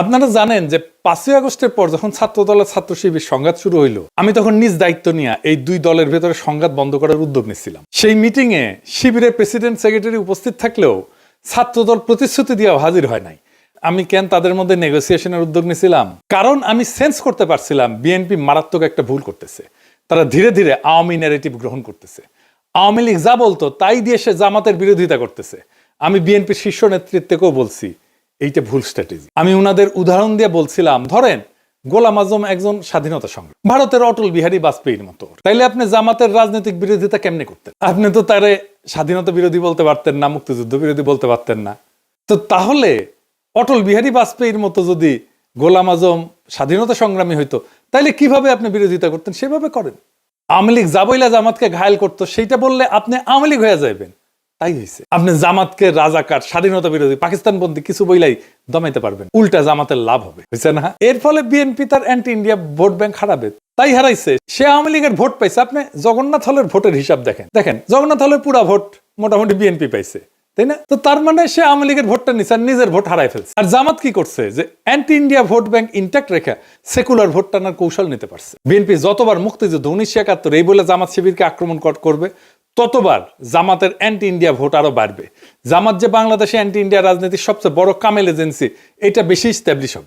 আপনারা জানেন যে পাঁচই আগস্টের পর যখন ছাত্র দলের ছাত্র শিবির সংঘাত শুরু হইল, আমি তখন নিজ দায়িত্ব নিয়ে এই দুই দলের ভেতরে সংঘাত বন্ধ করার উদ্যোগ নিচ্ছিলাম সেই মিটিং এ শিবিরের প্রেসিডেন্ট সেক্রেটারি উপস্থিত থাকলেও ছাত্রদল প্রতিশ্রুতি দিয়েও হাজির হয় নাই। আমি কেন তাদের মধ্যে নেগোসিয়েশনের উদ্যোগ নিয়েছিলাম? কারণ আমি সেন্স করতে পারছিলাম বিএনপি মারাত্মক একটা ভুল করতেছে। তারা ধীরে ধীরে আওয়ামী ন্যারেটিভ গ্রহণ করতেছে। আওয়ামী লীগ যা বলতো, তাই দিয়ে সে জামাতের বিরোধিতা করতেছে। আমি বিএনপির শীর্ষ নেতৃত্বকেও বলছি এইটা ভুল স্ট্র্যাটেজি আমি উনাদের উদাহরণ দিয়ে বলছিলাম, ধরেন, গোলাম আজম একজন স্বাধীনতা সংগ্রাম। ভারতের অটল বিহারী বাজপেয়ীর মতো। তাইলে আপনি জামাতের রাজনৈতিক বিরোধিতা কেমনে করতেন? আপনি তো তারে স্বাধীনতা বিরোধী বলতে পারতেন না, মুক্তিযুদ্ধ বিরোধী বলতে পারতেন না। তো তাহলে, অটল বিহারী বাজপেয়ীর মতো যদি গোলাম আজম স্বাধীনতা সংগ্রামী হইতো, তাইলে কীভাবে আপনি বিরোধিতা করতেন? সেভাবে করেন। আওয়ামী লীগ জাবইলা জামাতকে ঘায়ল করতো, সেইটা বললে আপনি আওয়ামী লীগ হয়ে যাবেন তাই হয়েছে আপনি জামাতকে রাজাকার, স্বাধীনতা বিরোধী পাকিস্তান বন্দী কিছু বইলাই দমাইতে পারবেন। উল্টা জামাতের লাভ হবে। হয়েছে না? এর ফলে বিএনপি তার অ্যান্টি ইন্ডিয়া ভোট ব্যাংক হারাবে। তাই হারাইছে। সে আওয়ামী লীগের ভোট পাইছে। আপনি জগন্নাথ হলের ভোটের হিসাব দেখেন। দেখেন, জগন্নাথ হলের পুরা ভোট মোটামুটি বিএনপি পাইছে। তাই না? তো তার মানে সে আওয়ামী লীগের ভোটটা নিচ্ছে আর নিজের ভোট হারাই ফেলছে। আর জামাত কি করছে? যে anti India vote bank intact রেখে সেকুলার ভোট টানার কৌশল নিতে পারছে। বিএনপি যতবার মুক্তিযুদ্ধ, উনিশশো একাত্তর, এই বলে জামাত শিবিরকে আক্রমণ করবে। ততবার জামাতের অ্যান্টি ইন্ডিয়া ভোট আরও বাড়বে। জামাত যে বাংলাদেশে অ্যান্টি ইন্ডিয়া রাজনীতির সবচেয়ে বড় কামেল এজেন্সি এটা বেশি স্ট্যাবলিশ হবে।